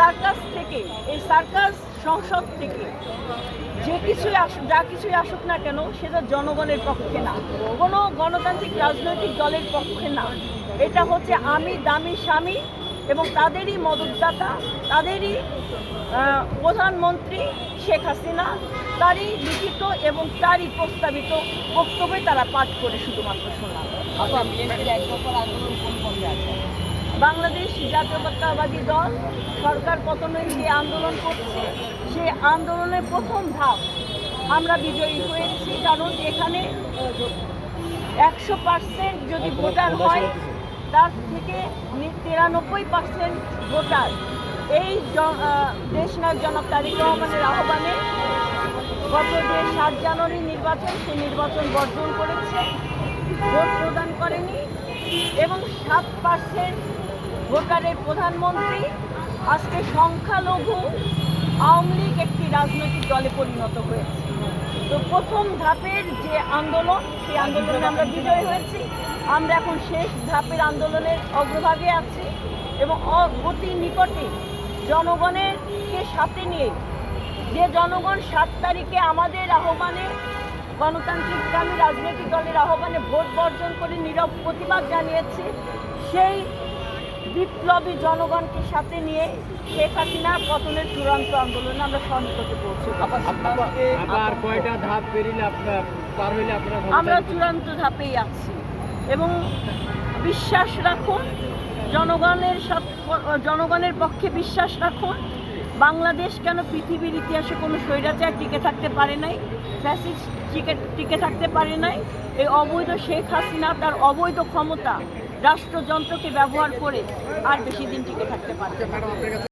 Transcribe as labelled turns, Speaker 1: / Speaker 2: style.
Speaker 1: Circus থেকে, এই circus সংসদ থেকে যে কিছুই আসুক, যা কিছুই আসুক না কেন, সেটা জনগণের পক্ষে না। কোনো গণতান্ত্রিক রাজনৈতিক দলের পক্ষে না। এটা হচ্ছে আমি, দামি স্বামী এবং তাদেরই মদতদাতা, তাদেরই প্রধানমন্ত্রী শেখ হাসিনা, তারই লিখিত এবং তারই প্রস্তাবিত বক্তব্যে তারা পাঠ করে শুধুমাত্র শোনা
Speaker 2: আন্দোলন কোন আছে
Speaker 1: বাংলাদেশ জাতীয়তাবাদী দল সরকার পতনের যে আন্দোলন করছে, সে আন্দোলনের প্রথম ধাপ আমরা বিজয়ী হয়েছি। কারণ এখানে একশো পার্সেন্ট যদি ভোটার হয়, তার থেকে তিরানব্বই পার্সেন্ট ভোটার। এই দেশনায়ক জনক তারেক রহমানের আহ্বানে গত যে সাত জানুয়ারি নির্বাচন, সেই নির্বাচন বর্জন করেছে। ভোট প্রদান করেনি এবং সাত পার্সেন্ট ভোটারের প্রধানমন্ত্রী, আজকে সংখ্যালঘু আওয়ামী লীগ একটি রাজনৈতিক দলে পরিণত হয়েছে। তো প্রথম ধাপের যে আন্দোলন, সেই আন্দোলনে আমরা বিজয়ী হয়েছি। আমরা এখন শেষ ধাপের আন্দোলনের অগ্রভাগে আছি এবং অতি নিকটে জনগণেরকে সাথে নিয়ে, যে জনগণ সাত তারিখে আমাদের আহ্বানে, গণতান্ত্রিক গণতান্ত্রিকগামী রাজনৈতিক দলের আহ্বানে ভোট বর্জন করে নীরব প্রতিবাদ জানিয়েছে, সেই বিপ্লবী জনগণকে সাথে নিয়ে শেখ হাসিনার পতনের চূড়ান্ত আন্দোলনে আমরা পৌঁছে
Speaker 2: আপনাকে
Speaker 3: আবার কয়টা ধাপ পেরিলে আপনার পার হইলে আপনারা
Speaker 1: আমরা চূড়ান্ত ধাপেই আছি এবং বিশ্বাস রাখুন জনগণের জনগণের পক্ষে বিশ্বাস রাখুন বাংলাদেশ কেন পৃথিবীর ইতিহাসে কোনো স্বৈরাচার টিকে থাকতে পারে নাই ফ্যাসিস্ট টিকে টিকে থাকতে পারে নাই? এই অবৈধ শেখ হাসিনা তার অবৈধ ক্ষমতা রাষ্ট্রযন্ত্রকে ব্যবহার করে আর বেশি দিন টিকে থাকতে পারে না।